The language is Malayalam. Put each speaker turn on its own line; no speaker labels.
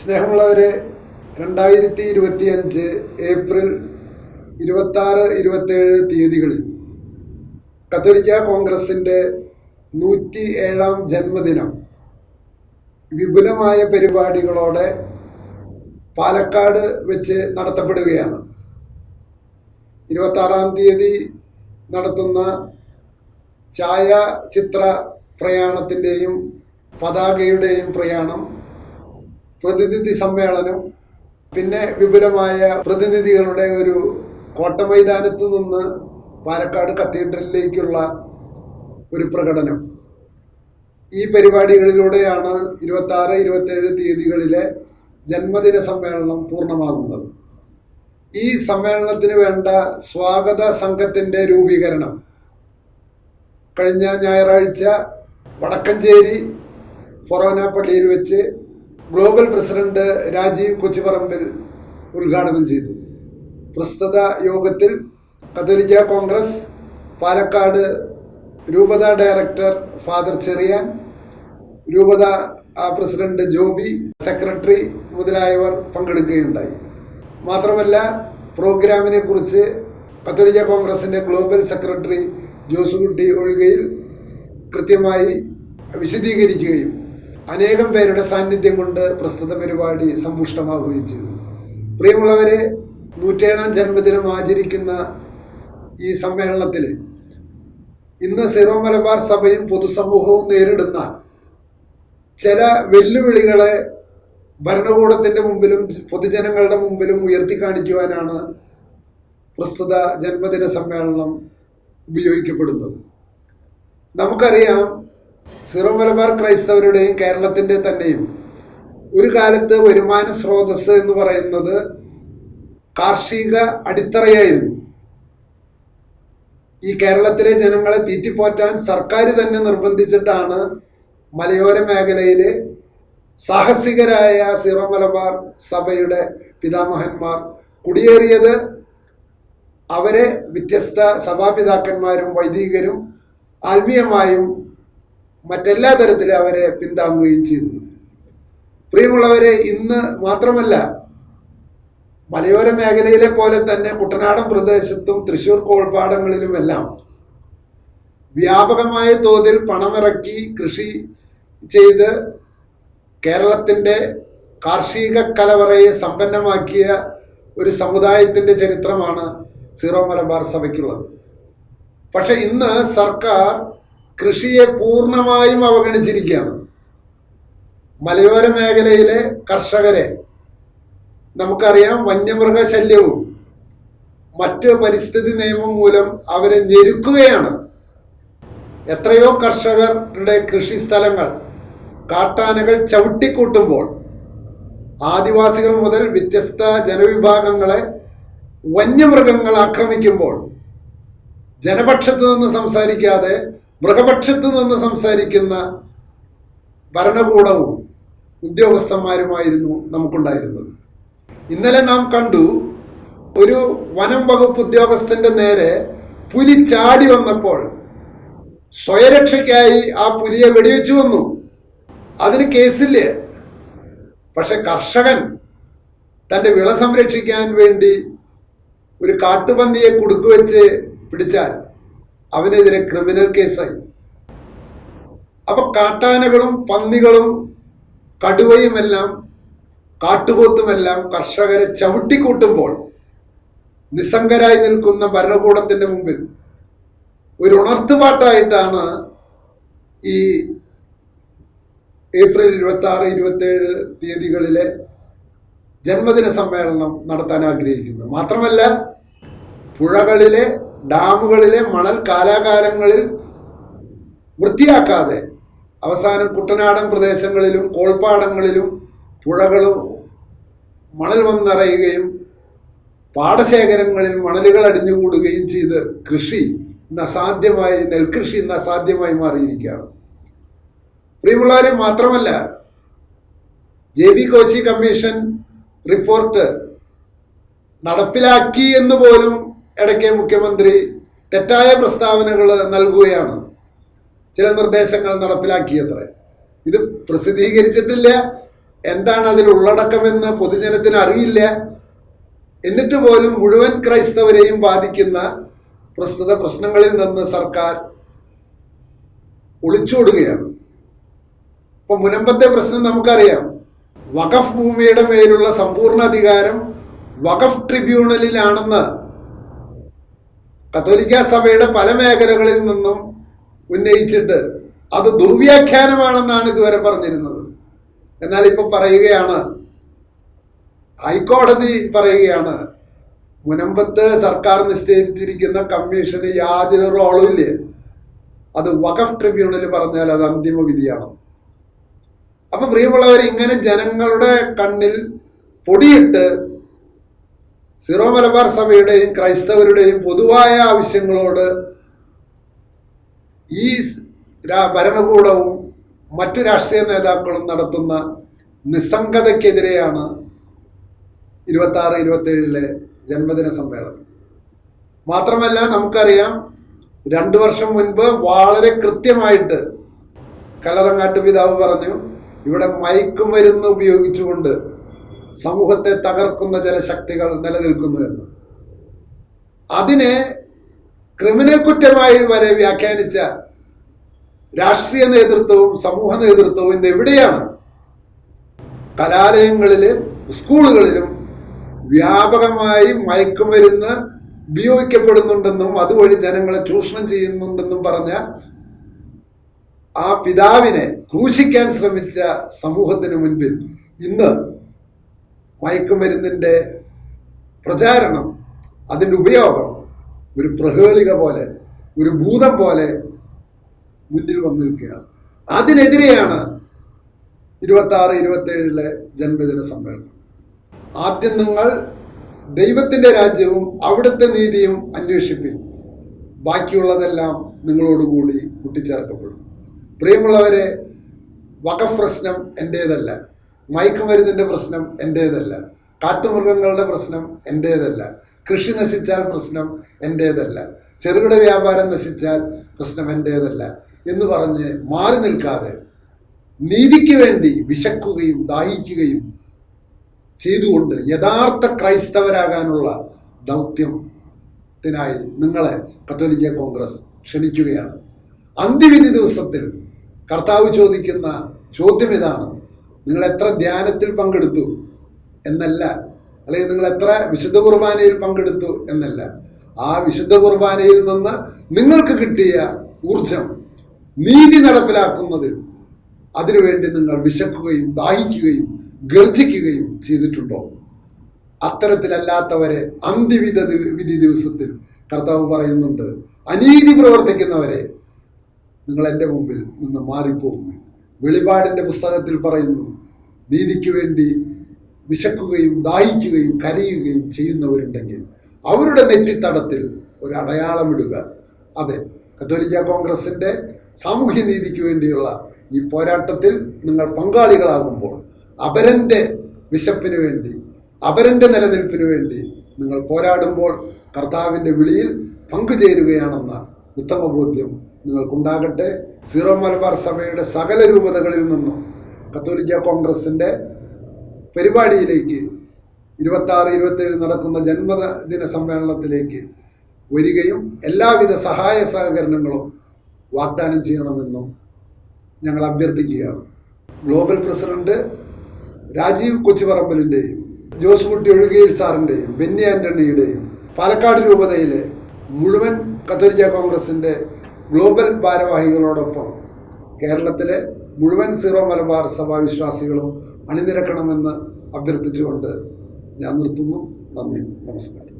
സ്നേഹമുള്ളവരെ രണ്ടായിരത്തി ഇരുപത്തി അഞ്ച് ഏപ്രിൽ ഇരുപത്താറ് ഇരുപത്തേഴ് തീയതികളിൽ കത്തോലിക്ക കോൺഗ്രസിന്റെ നൂറ്റി ഏഴാം ജന്മദിനം വിപുലമായ പരിപാടികളോടെ പാലക്കാട് വെച്ച് നടത്തപ്പെടുകയാണ്. ഇരുപത്താറാം തീയതി നടത്തുന്ന ഛായാചിത്ര പ്രയാണത്തിന്റെയും പതാകയുടെയും പ്രയാണം പ്രതിനിധി സമ്മേളനം പിന്നെ വിപുലമായ പ്രതിനിധികളുടെ ഒരു കോട്ട കോട്ടമൈതാനത്ത് നിന്ന് പാലക്കാട് കത്തീഡ്രലിലേക്കുള്ള ഒരു പ്രകടനം. ഈ പരിപാടികളിലൂടെയാണ് ഇരുപത്താറ് ഇരുപത്തേഴ് തീയതികളിലെ ജന്മദിന സമ്മേളനം പൂർണമാകുന്നത്. ഈ സമ്മേളനത്തിന് വേണ്ട സ്വാഗത സംഘത്തിന്റെ രൂപീകരണം. കഴിഞ്ഞ ഞായറാഴ്ച വടക്കഞ്ചേരി ഫൊറോന പള്ളിയിൽ വെച്ച് ഗ്ലോബൽ പ്രസിഡന്റ് രാജീവ് കൊച്ചുപറമ്പിൽ ഉദ്ഘാടനം ചെയ്തു. പ്രസ്തുത യോഗത്തിൽ കത്തോലിക്ക കോൺഗ്രസ് പാലക്കാട് രൂപത ഡയറക്ടർ ഫാദർ ചെറിയാൻ രൂപത പ്രസിഡന്റ് ജോബി സെക്രട്ടറി മുതലായവർ പങ്കെടുക്കുകയുണ്ടായി. മാത്രമല്ല പ്രോഗ്രാമിനെ കുറിച്ച് കത്തോലിക്ക കോൺഗ്രസിന്റെ ഗ്ലോബൽ സെക്രട്ടറി ജോസുകുട്ടി ഒഴികയിൽ കൃത്യമായി വിശദീകരിക്കുകയും അനേകം പേരുടെ സാന്നിധ്യം കൊണ്ട് പ്രസ്തുത പരിപാടി സമ്പുഷ്ടമാവുകയും ചെയ്തു. പ്രിയമുള്ളവരെ നൂറ്റേഴാം ജന്മദിനം ആചരിക്കുന്ന ഈ സമ്മേളനത്തിൽ ഇന്ന് സിറോ മലബാർ സഭയും പൊതുസമൂഹവും നേരിടുന്ന ചില വെല്ലുവിളികളെ ഭരണകൂടത്തിന്റെ മുമ്പിലും പൊതുജനങ്ങളുടെ മുമ്പിലും ഉയർത്തി കാണിക്കുവാനാണ് പ്രസ്തുത ജന്മദിന സമ്മേളനം ഉപയോഗിക്കപ്പെടുന്നത്. നമുക്കറിയാം സിറോ മലബാർ ക്രൈസ്തവരുടെയും കേരളത്തിന്റെ തന്നെയും ഒരു കാലത്ത് വരുമാന സ്രോതസ് എന്ന് പറയുന്നത് കാർഷിക അടിത്തറയായിരുന്നു. ഈ കേരളത്തിലെ ജനങ്ങളെ തീറ്റിപ്പോറ്റാൻ സർക്കാർ തന്നെ നിർബന്ധിച്ചിട്ടാണ് മലയോര മേഖലയിലെ സാഹസികരായ സിറോ മലബാർ സഭയുടെ പിതാമഹന്മാർ കുടിയേറിയത്. അവരെ വ്യത്യസ്ത സഭാപിതാക്കന്മാരും വൈദികരും ആത്മീയമായും മറ്റെല്ലാ തരത്തിലും അവരെ പിന്താങ്ങുകയും ചെയ്യുന്നു പ്രിയമുള്ളവരെ ഇന്ന് മാത്രമല്ല മലയോര മേഖലയിലെ പോലെ തന്നെ കുട്ടനാടൻ പ്രദേശത്തും തൃശൂർ കോൾപ്പാടങ്ങളിലുമെല്ലാം വ്യാപകമായ തോതിൽ പണമിറക്കി കൃഷി ചെയ്ത് കേരളത്തിന്റെ കാർഷിക കലവറയെ സമ്പന്നമാക്കിയ ഒരു സമുദായത്തിന്റെ ചരിത്രമാണ് സീറോ മലബാർ സഭയ്ക്കുള്ളത്. പക്ഷെ ഇന്ന് സർക്കാർ കൃഷിയെ പൂർണമായും അവഗണിച്ചിരിക്കുകയാണ്. മലയോര മേഖലയിലെ കർഷകരെ നമുക്കറിയാം വന്യമൃഗശല്യവും മറ്റ് പരിസ്ഥിതി നിയമം മൂലം അവരെ ഞെരുക്കുകയാണ്. എത്രയോ കർഷകരുടെ കൃഷി സ്ഥലങ്ങൾ കാട്ടാനകൾ ചവിട്ടിക്കൂട്ടുമ്പോൾ ആദിവാസികൾ മുതൽ വ്യത്യസ്ത ജനവിഭാഗങ്ങളെ വന്യമൃഗങ്ങൾ ആക്രമിക്കുമ്പോൾ ജനപക്ഷത്ത് നിന്ന് സംസാരിക്കാതെ മൃഗപക്ഷത്ത് നിന്ന് സംസാരിക്കുന്ന ഭരണകൂടവും ഉദ്യോഗസ്ഥന്മാരുമായിരുന്നു നമുക്കുണ്ടായിരുന്നത്. ഇന്നലെ നാം കണ്ടു ഒരു വനം വകുപ്പ് ഉദ്യോഗസ്ഥന്റെ നേരെ പുലി ചാടി വന്നപ്പോൾ സ്വയരക്ഷയ്ക്കായി ആ പുലിയെ വെടിവെച്ചു വന്നു. അതിന് കേസില്ലേ? പക്ഷെ കർഷകൻ തന്റെ വിള സംരക്ഷിക്കാൻ വേണ്ടി ഒരു കാട്ടുപന്നിയെ കുടുക്കുവെച്ച് പിടിച്ചാൽ അവനെതിരെ ക്രിമിനൽ കേസായി അപ്പൊ കാട്ടാനകളും പന്നികളും കടുവയുമെല്ലാം കാട്ടുപോത്തുമെല്ലാം കർഷകരെ ചവിട്ടിക്കൂട്ടുമ്പോൾ നിസ്സംഗരായി നിൽക്കുന്ന ഭരണകൂടത്തിന്റെ മുമ്പിൽ ഒരു ഉണർത്തുപാട്ടായിട്ടാണ് ഈ ഏപ്രിൽ ഇരുപത്തി ആറ് ഇരുപത്തേഴ് തീയതികളിലെ ജന്മദിന സമ്മേളനം നടത്താൻ ആഗ്രഹിക്കുന്നത്. മാത്രമല്ല പുഴകളിലെ ഡാമുകളിലെ മണൽ കാലാകാലങ്ങളിൽ വൃത്തിയാക്കാതെ അവസാനം കുട്ടനാടൻ പ്രദേശങ്ങളിലും കോൾപ്പാടങ്ങളിലും പുഴകളും മണൽ വന്നറയുകയും പാടശേഖരങ്ങളിൽ മണലുകൾ അടിഞ്ഞുകൂടുകയും ചെയ്ത് കൃഷി ഇന്ന് അസാധ്യമായി നെൽകൃഷി ഇന്ന് അസാധ്യമായി മാറിയിരിക്കുകയാണ്. പ്രിയമുള്ളവരെ മാത്രമല്ല J B Koshy commission report നടപ്പിലാക്കി എന്ന് പോലും ഇടയ്ക്ക് മുഖ്യമന്ത്രി തെറ്റായ പ്രസ്താവനകൾ നൽകുകയാണ്. ചില നിർദ്ദേശങ്ങൾ നടപ്പിലാക്കിയത്രേ. ഇത് പ്രസിദ്ധീകരിച്ചിട്ടില്ല. എന്താണ് അതിൽ ഉള്ളടക്കമെന്ന് പൊതുജനത്തിന് അറിയില്ല. എന്നിട്ട് പോലും മുഴുവൻ ക്രൈസ്തവരെയും ബാധിക്കുന്ന പ്രസ്തുത പ്രശ്നങ്ങളിൽ നിന്ന് സർക്കാർ ഒളിച്ചോടുകയാണ്. ഇപ്പൊ മുനമ്പത്തെ പ്രശ്നം നമുക്കറിയാം. വഖഫ് ഭൂമിയുടെ മേലുള്ള സമ്പൂർണ അധികാരം വഖഫ് ട്രിബ്യൂണലിലാണെന്ന് കത്തോലിക്ക സഭയുടെ പല മേഖലകളിൽ നിന്നും ഉന്നയിച്ചിട്ട് അത് ദുർവ്യാഖ്യാനമാണെന്നാണ് ഇതുവരെ പറഞ്ഞിരുന്നത്. എന്നാൽ ഇപ്പൊ പറയുകയാണ് ഹൈക്കോടതി പറയുകയാണ് മുനമ്പത്ത് സർക്കാർ നിശ്ചയിച്ചിരിക്കുന്ന കമ്മീഷന് യാതൊരു റോളും ഇല്ല. അത് വഖഫ് ട്രിബ്യൂണൽ പറഞ്ഞാൽ അത് അന്തിമ വിധിയാണെന്ന്. അപ്പൊ പ്രിയമുള്ളവർ ഇങ്ങനെ ജനങ്ങളുടെ കണ്ണിൽ പൊടിയിട്ട് സീറോ മലബാർ സഭയുടെയും ക്രൈസ്തവരുടെയും പൊതുവായ ആവശ്യങ്ങളോട് ഈ ഭരണകൂടവും മറ്റു രാഷ്ട്രീയ നേതാക്കളും നടത്തുന്ന നിസ്സംഗതയ്ക്കെതിരെയാണ് ഇരുപത്തി ആറ് ഇരുപത്തേഴിലെ ജന്മദിന സമ്മേളനം. മാത്രമല്ല നമുക്കറിയാം രണ്ടു വർഷം മുൻപ് വളരെ കൃത്യമായിട്ട് കലറങ്ങാട്ട് പിതാവ് പറഞ്ഞു ഇവിടെ മയക്കുമരുന്ന് ഉപയോഗിച്ചുകൊണ്ട് സമൂഹത്തെ തകർക്കുന്ന ചില ശക്തികൾ നിലനിൽക്കുന്നു എന്ന്. അതിനെ ക്രിമിനൽ കുറ്റമായി വരെ വ്യാഖ്യാനിച്ച രാഷ്ട്രീയ നേതൃത്വവും സമൂഹ നേതൃത്വവും ഇന്ന് എവിടെയാണ്? കലാലയങ്ങളിലും സ്കൂളുകളിലും വ്യാപകമായി മയക്കുമരുന്ന് ഉപയോഗിക്കപ്പെടുന്നുണ്ടെന്നും അതുവഴി ജനങ്ങളെ ചൂഷണം ചെയ്യുന്നുണ്ടെന്നും പറഞ്ഞ ആ പിതാവിനെ ക്രൂശിക്കാൻ ശ്രമിച്ച സമൂഹത്തിന് മുൻപിൽ ഇന്ന് മയക്കുമരുന്നിന്റെ പ്രചാരണം അതിന്റെ ഉപയോഗം ഒരു പ്രഹേളിക പോലെ ഒരു ഭൂതം പോലെ മുന്നിൽ വന്നിരിക്കുകയാണ് അതിനെതിരെയാണ് ഇരുപത്തി ആറ് ഇരുപത്തേഴിലെ ജന്മദിന സമ്മേളനം. ആദ്യം നിങ്ങൾ ദൈവത്തിന്റെ രാജ്യവും അവിടുത്തെ നീതിയും അന്വേഷിപ്പിൻ. ബാക്കിയുള്ളതെല്ലാം നിങ്ങളോടുകൂടി കൂട്ടിച്ചേർക്കപ്പെടും. പ്രിയമുള്ളവരെ വകഫ് പ്രശ്നം എന്റേതല്ല മയക്കുമരുന്നിന്റെ പ്രശ്നം എന്റേതല്ല കാട്ടുമൃഗങ്ങളുടെ പ്രശ്നം എന്റേതല്ല കൃഷി നശിച്ചാൽ പ്രശ്നം എന്റേതല്ല ചെറുകിട വ്യാപാരം നശിച്ചാൽ പ്രശ്നം എന്റേതല്ല എന്ന് പറഞ്ഞ് മാറി നിൽക്കാതെ നീതിക്ക് വേണ്ടി വിശക്കുകയും ദാഹിക്കുകയും ചെയ്തുകൊണ്ട് യഥാർത്ഥ ക്രൈസ്തവരാകാനുള്ള ദൗത്യത്തിനായി നിങ്ങളെ കത്തോലിക്ക കോൺഗ്രസ് ക്ഷണിക്കുകയാണ്. അന്ത്യവിധി ദിവസത്തിൽ കർത്താവ് ചോദിക്കുന്ന ചോദ്യം ഇതാണ്. നിങ്ങൾ എത്ര ധ്യാനത്തിൽ പങ്കെടുത്തു എന്നല്ല. അല്ലെങ്കിൽ നിങ്ങൾ എത്ര വിശുദ്ധ കുർബാനയിൽ പങ്കെടുത്തു എന്നല്ല. ആ വിശുദ്ധ കുർബാനയിൽ നിന്ന് നിങ്ങൾക്ക് കിട്ടിയ ഊർജം നീതി നടപ്പിലാക്കുന്നതിൽ അതിനുവേണ്ടി നിങ്ങൾ വിശക്കുകയും ദാഹിക്കുകയും ഗർജിക്കുകയും ചെയ്തിട്ടുണ്ടോ? അത്തരത്തിലല്ലാത്തവരെ അന്ത്യവിധ ദി- വിധി ദിവസത്തിൽ കർത്താവ് പറയുന്നുണ്ട് അനീതി പ്രവർത്തിക്കുന്നവരെ നിങ്ങൾ എന്റെ മുമ്പിൽ നിന്ന് മാറിപ്പോകുക വെളിപാടിന്റെ പുസ്തകത്തിൽ പറയുന്നു നീതിക്ക് വേണ്ടി വിശക്കുകയും ദാഹിക്കുകയും കരയുകയും ചെയ്യുന്നവരുണ്ടെങ്കിൽ അവരുടെ നെറ്റിത്തടത്തിൽ ഒരു അടയാളമിടുക അതെ കത്തോലിക്ക കോൺഗ്രസിന്റെ സാമൂഹ്യ നീതിക്ക് വേണ്ടിയുള്ള ഈ പോരാട്ടത്തിൽ നിങ്ങൾ പങ്കാളികളാകുമ്പോൾ അപരന്റെ വിശപ്പിന് വേണ്ടി അപരന്റെ നിലനിൽപ്പിന് വേണ്ടി നിങ്ങൾ പോരാടുമ്പോൾ കർത്താവിന്റെ വിളിയിൽ പങ്കുചേരുകയാണെന്ന ഉത്തമ ബോധ്യം നിങ്ങൾക്കുണ്ടാകട്ടെ. സീറോ മലബാർ സഭയുടെ സകല രൂപതകളിൽ നിന്നും കത്തോലിക്ക കോൺഗ്രസിന്റെ പരിപാടിയിലേക്ക് ഇരുപത്താറ് ഇരുപത്തേഴ് നടക്കുന്ന ജന്മദിന സമ്മേളനത്തിലേക്ക് വരികയും എല്ലാവിധ സഹായ സഹകരണങ്ങളും വാഗ്ദാനം ചെയ്യണമെന്നും ഞങ്ങൾ അഭ്യർത്ഥിക്കുകയാണ്. ഗ്ലോബൽ പ്രസിഡന്റ് രാജീവ് കൊച്ചിപറമ്പലിന്റെയും ജോസ് കുട്ടി ഒഴുകയിൽ സാറിന്റെയും ബെന്നി ആന്റണിയുടെയും പാലക്കാട് രൂപതയിലെ മുഴുവൻ കത്തോലിക്ക കോൺഗ്രസിന്റെ ഗ്ലോബൽ ഭാരവാഹികളോടൊപ്പം കേരളത്തിലെ മുഴുവൻ സീറോ മലബാർ സഭാ വിശ്വാസികളും അണിനിരക്കണമെന്ന് അഭ്യർത്ഥിച്ചുകൊണ്ട് ഞാൻ നിർത്തുന്നു. നന്ദി. നമസ്കാരം.